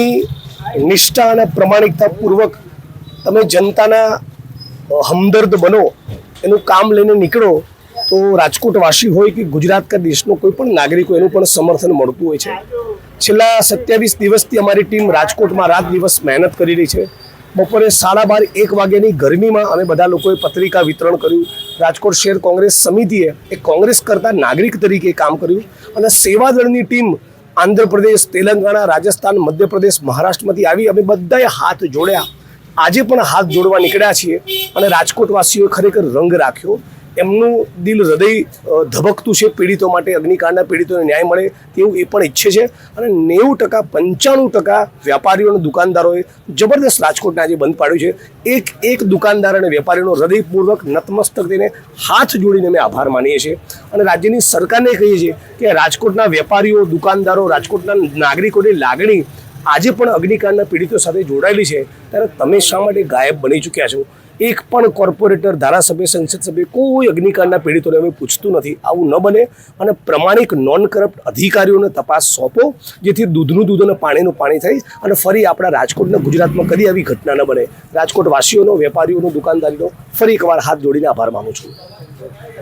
નિષ્ઠા અને પ્રમાણિકતા પૂર્વક તમે જનતાના હમદર્દ બનો, એનું કામ લઈને નીકળો, તો રાજકોટવાસી હોય કે ગુજરાત કે દેશનો કોઈ પણ નાગરિક હોય, એનું પણ સમર્થન મળતું હોય છે. છેલ્લા સત્યાવીસ દિવસથી અમારી ટીમ રાજકોટમાં રાત દિવસ મહેનત કરી રહી છે. બપોરે સાડા બાર, એક વાગ્યાની ગરમીમાં અમે બધા લોકોએ પત્રિકા વિતરણ કર્યું. રાજકોટ શહેર કોંગ્રેસ સમિતિએ એ કોંગ્રેસ કરતા નાગરિક તરીકે કામ કર્યું અને સેવાદળની ટીમ આંધ્રપ્રદેશ, તેલંગાણા, રાજસ્થાન, મધ્યપ્રદેશ, મહારાષ્ટ્રમાંથી આવી અમે બધાએ હાથ જોડ્યા. આજે પણ હાથ જોડવા નીકળ્યા છીએ અને રાજકોટવાસીઓએ ખરેખર રંગ રાખ્યો. એમનું દિલ હૃદય ધબકતું છે પીડિતો માટે, અગ્નિકાંડના પીડિતોને ન્યાય મળે તેવું એ પણ ઈચ્છે છે. અને નેવું ટકા, પંચાણું ટકા વેપારીઓ અને દુકાનદારોએ જબરદસ્ત રાજકોટને આજે બંધ પાડ્યું છે. એક એક દુકાનદાર અને વેપારીનો હૃદયપૂર્વક નતમસ્તક થઈને હાથ જોડીને અમે આભાર માનીએ છીએ. અને રાજ્યની સરકારને કહીએ છીએ કે રાજકોટના વેપારીઓ, દુકાનદારો, રાજકોટના નાગરિકોની લાગણી આજે પણ અગ્નિકાંડના પીડિતો સાથે જોડાયેલી છે. ત્યારે તમે શા માટે ગાયબ બની ચૂક્યા છો? એક પણ કોર્પોરેટર, ધારાસભ્ય, સંસદ સભ્ય, કોઈ અગ્નિકાંડના પીડિતોને અમે પૂછતું નથી. આવું ન બને અને પ્રમાણિક નોન કરપ્ટ અધિકારીઓને તપાસ સોંપો, જેથી દૂધનું દૂધ અને પાણીનું પાણી થાય અને ફરી આપણા રાજકોટને ગુજરાતમાં કદી આવી ઘટના ન બને. રાજકોટ વાસીઓનો વેપારીઓનો, દુકાનદારીનો ફરી એકવાર હાથ જોડીને આભાર માનું છું.